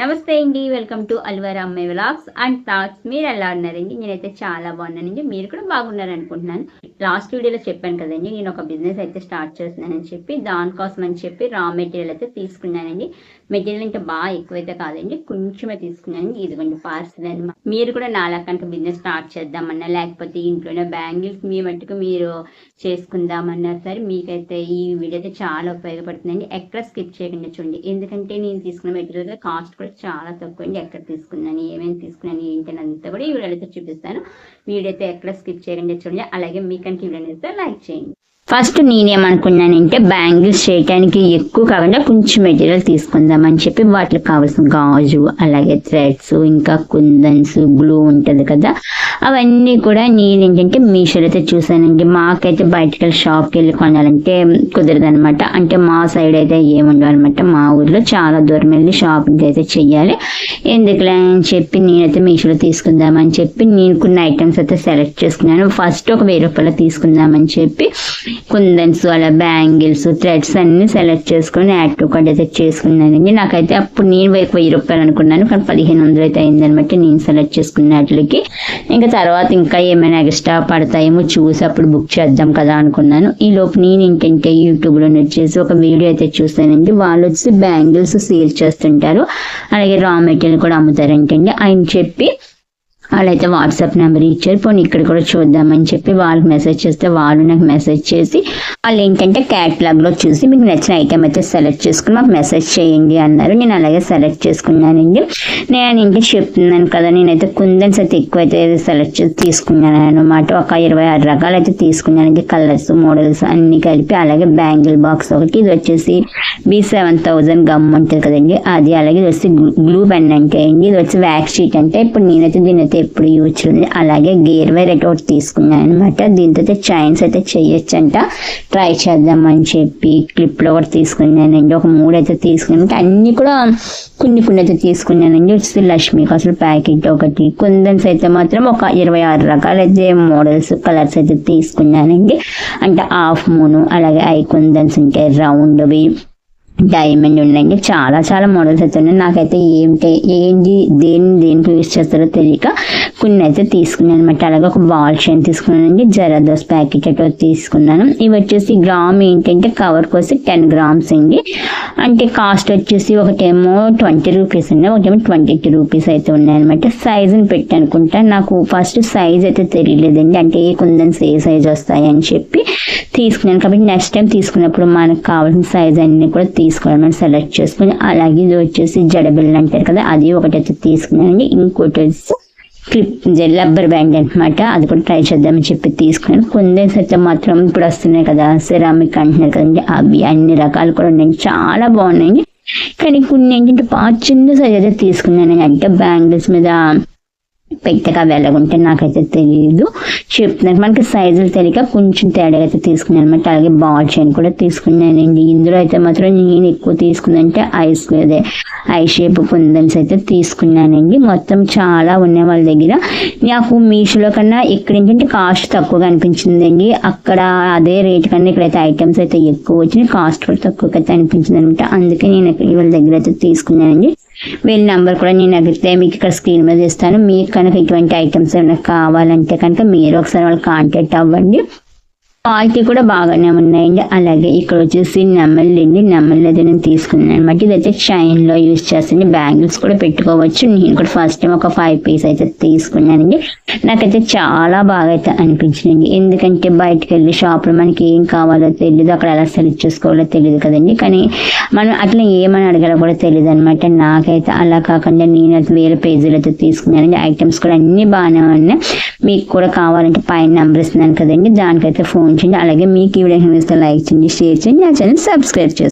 నమస్తే అండి welcome to Alwar అమ్మాయి వ్లాగ్స్. అండ్ థాట్స్ మీరు ఎలా ఉన్నారండి? నేనైతే చాలా బాగున్నానండి. మీరు కూడా బాగున్నారు అనుకుంటున్నాను లాస్ట్ వీడియోలో చెప్పాను కదండి నేను ఒక బిజినెస్ అయితే స్టార్ట్ చేస్తున్నానని చెప్పి దానికోసం అని చెప్పి రా మెటీరియల్ అయితే తీసుకున్నానండి. మెటీరియల్ అంటే బాగా ఎక్కువైతే కాదండి కొంచెమే తీసుకున్నానండి. ఇదిగోండి పార్సల్ అనమాట మీరు కూడా నాలా బిజినెస్ స్టార్ట్ చేద్దామన్నా లేకపోతే ఇంట్లోనే బ్యాంగిల్స్ మీ మట్టుకు మీరు చేసుకుందామన్నా సరే మీకైతే ఈ వీడియో అయితే చాలా ఉపయోగపడుతుందండి. ఎక్కడ స్కిప్ చేయకుండా చూడండి. ఎందుకంటే నేను తీసుకున్న మెటీరియల్ కాస్ట్ కూడా చాలా తక్కువ. అండి ఎక్కడ తీసుకున్నాను ఏమేమి తీసుకున్నాను ఏంటి అంతా కూడా ఈ వీడియోలో చూపిస్తాను. వీడియో అయితే ఎక్కడ స్కిప్ చేయండి చూడండి. అలాగే మీ కనుక వీడియో లైక్ చేయండి. ఫస్ట్ నేనేమనుకున్నానంటే బ్యాంగిల్స్ చేయడానికి ఎక్కువ కాకుండా కొంచెం మెటీరియల్ తీసుకుందామని చెప్పి వాటికి కావాల్సిన గాజు అలాగే థ్రెడ్స్ ఇంకా కుందన్స్ గ్లూ ఉంటుంది కదా అవన్నీ కూడా నేను ఏంటంటే మీషోలో అయితే చూసానండి మాకైతే బయటకి షాప్కి వెళ్ళి కొనాలంటే కుదరదు అనమాట అంటే మా సైడ్ అయితే ఏముండవు అనమాట మా ఊర్లో చాలా దూరం వెళ్ళి షాపింగ్ అయితే చెయ్యాలి. ఎందుకులే అని చెప్పి నేనైతే మీషోలో తీసుకుందామని చెప్పి నేను కొన్ని ఐటమ్స్ అయితే సెలెక్ట్ చేసుకున్నాను. ఫస్ట్ ఒక వెయ్యి రూపాయలు తీసుకుందామని చెప్పి కుందన్స్ అలా బ్యాంగిల్స్ థ్రెడ్స్ అన్ని సెలెక్ట్ చేసుకొని యాడ్ టు కార్డ్ అయితే చేసుకున్నానండి. నాకైతే అప్పుడు నేను వెయ్యి రూపాయలు అనుకున్నాను కానీ పదిహేను వందలు అయితే అయిందనమాట నేను సెలెక్ట్ చేసుకున్న వాటికి. ఇంకా తర్వాత ఇంకా ఏమైనా ఎక్స్ట్రా పడతాయేమో చూసి అప్పుడు బుక్ చేద్దాం కదా అనుకున్నాను. ఈ లోపు నేను ఏంటంటే యూట్యూబ్లో వచ్చేసి ఒక వీడియో అయితే చూసానండి వాళ్ళు వచ్చి బ్యాంగిల్స్ సేల్ చేస్తుంటారు. అలాగే రా మెటీరియల్ కూడా అమ్ముతారంటండి. ఆయన చెప్పి వాళ్ళైతే వాట్సాప్ నెంబర్ ఇచ్చారు. పోనీ ఇక్కడ కూడా చూద్దామని చెప్పి వాళ్ళకి మెసేజ్ చేస్తే వాళ్ళు నాకు మెసేజ్ చేసి వాళ్ళు ఏంటంటే క్యాట్లాగ్లో చూసి మీకు నచ్చిన ఐటమ్ అయితే సెలెక్ట్ చేసుకుని మాకు మెసేజ్ చేయండి అన్నారు. నేను అలాగే సెలెక్ట్ చేసుకున్నానండి. నేను ఇంకా చెప్తున్నాను కదా నేనైతే కుందన్స్ అయితే ఎక్కువ అయితే సెలెక్ట్ చేసి తీసుకున్నాను అనమాట ఒక ఇరవై ఆరు రకాలు అయితే తీసుకున్నాను కలర్స్ మోడల్స్ అన్ని కలిపి అలాగే బ్యాంగిల్ బాక్స్ ఒకటి. ఇది వచ్చేసి బి సెవెన్ థౌజండ్ గమ్ ఉంటుంది కదండి. అది అలాగే ఇది వచ్చి గ్లూ పెన్ అంటే అండి ఇది వచ్చి వ్యాక్ షీట్ అంటే ఇప్పుడు నేనైతే దీని అయితే ఎప్పుడు యూజ్ చేయలేదు అలాగే గేర్ వేర్ అయితే ఒకటి తీసుకున్నాను అనమాట దీంతో అయితే చైన్స్ అయితే చేయొచ్చంట. ట్రై చేద్దామని చెప్పి క్లిప్లో కూడా తీసుకున్నానండి. ఒక మూడు అయితే తీసుకున్నాను అన్నీ కూడా కొన్ని కొన్ని అయితే తీసుకున్నానండి. వచ్చి లక్ష్మీ అసలు ప్యాకెట్ ఒకటి కుందన్స్ అయితే మాత్రం ఒక ఇరవై ఆరు రకాల అయితే మోడల్స్ కలర్స్ అయితే తీసుకున్నానండి. అంటే హాఫ్ మూను అలాగే ఐ కుందన్స్ ఉంటాయి రౌండ్వి. డైమండ్ ఉండండి చాలా చాలా మోడల్స్ అయితే ఉన్నాయి నాకైతే ఏంటి ఏంటి దేని దేనికి యూస్ చేస్తారో తెలియక కొన్ని అయితే తీసుకున్నాను అనమాట. అలాగే ఒక బాల్ చైన్ తీసుకున్నానండి. జరదోస్ ప్యాకెట్ అయితే తీసుకున్నాను. ఇవి వచ్చేసి గ్రామ్ ఏంటంటే కవర్కి వచ్చి టెన్ గ్రామ్స్ అండి. అంటే కాస్ట్ వచ్చేసి ఒకటేమో ట్వంటీ రూపీస్ ఉన్నాయి ఒకటేమో ట్వంటీ టూ రూపీస్ అయితే ఉన్నాయన్నమాట. సైజుని పెట్టి అనుకుంటా. నాకు ఫస్ట్ సైజ్ అయితే తెలియలేదండి. అంటే ఏ కుందన్స్ ఏ సైజ్ వస్తాయి అని చెప్పి తీసుకున్నాను. కాబట్టి నెక్స్ట్ టైం తీసుకున్నప్పుడు మనకు కావాల్సిన సైజ్ అన్ని కూడా తీసుకోవడం సెలెక్ట్ చేసుకుని అలాగే ఇది వచ్చేసి జడబిల్ అంటారు కదా అది ఒకటైతే తీసుకున్నానండి. ఇంకోటి వచ్చి క్లిప్ రబ్బర్ బ్యాండ్ అనమాట అది కూడా ట్రై చేద్దామని చెప్పి తీసుకున్నాను. కొందేసి అయితే మాత్రం ఇప్పుడు వస్తున్నాయి కదా సెరామిక్ అంటున్నారు కదండి. అవి అన్ని రకాలు కూడా ఉన్నాయి. చాలా బాగున్నాయి. కానీ కొన్ని ఏంటంటే బాగా చిన్న సైజ్ అయితే తీసుకున్నాను. అంటే బ్యాంగిల్స్ మీద పెద్దగా వెళ్ళగుంటే నాకైతే తెలియదు చెప్తున్నాను మనకి సైజులు తెలియక కొంచెం తేడా అయితే తీసుకున్నాను అనమాట. అలాగే బాల్ చైన్ కూడా తీసుకున్నానండి. ఇందులో అయితే మాత్రం నేను ఎక్కువ తీసుకుందంటే ఐస్ అదే ఐ షేప్ కుందన్స్ అయితే తీసుకున్నానండి. మొత్తం చాలా ఉన్నాయి వాళ్ళ దగ్గర. నాకు మీషోలో కన్నా ఇక్కడ ఏంటంటే కాస్ట్ తక్కువగా అనిపించిందండి. అక్కడ అదే రేట్ కన్నా ఇక్కడైతే ఐటమ్స్ అయితే ఎక్కువ వచ్చినాయి. కాస్ట్ కూడా తక్కువగా అయితే అనిపించింది అనమాట. అందుకే నేను వాళ్ళ దగ్గర అయితే తీసుకున్నానండి. వీళ్ళ నెంబర్ కూడా నేను అడిగితే మీకు ఇక్కడ స్క్రీన్ మీద ఇస్తాను. మీకు కనుక ఇటువంటి ఐటమ్స్ ఏమైనా కావాలంటే కనుక మీరు ఒకసారి వాళ్ళు కాంటాక్ట్ అవ్వండి. క్వాలిటీ కూడా బాగానే ఉన్నాయండి. అలాగే ఇక్కడ వచ్చేసి నెమ్మల్లి అండి. అయితే నేను తీసుకున్నాను. అనమాట ఇదైతే చైన్లో యూజ్ చేస్తుంది బ్యాంగిల్స్ కూడా పెట్టుకోవచ్చు. నేను కూడా ఫస్ట్ టైం ఒక ఫైవ్ పీస్ అయితే తీసుకున్నానండి. నాకైతే చాలా బాగా అయితే అనిపించింది ఎందుకంటే బయటకు వెళ్ళి షాప్లో మనకి ఏం కావాలో తెలియదు అక్కడ ఎలా సెలెక్ట్ చేసుకోవాలో తెలియదు కదండి. కానీ మనం అట్లా ఏమని అడగాలో కూడా తెలియదు అనమాట నాకైతే అలా కాకుండా నేను అయితే వేరే పేజీలు అయితే తీసుకున్నానండి. ఐటమ్స్ కూడా అన్ని బాగానే ఉన్నాయి. మీకు కూడా కావాలంటే పైన నెంబర్ ఇస్తున్నాను కదండి. దానికైతే ఫోన్ చేయండి అలాగే మీకు ఈ వీడియో లైక్ చేయండి షేర్ చేయండి నా ఛానల్ సబ్స్క్రైబ్ చేసుకోండి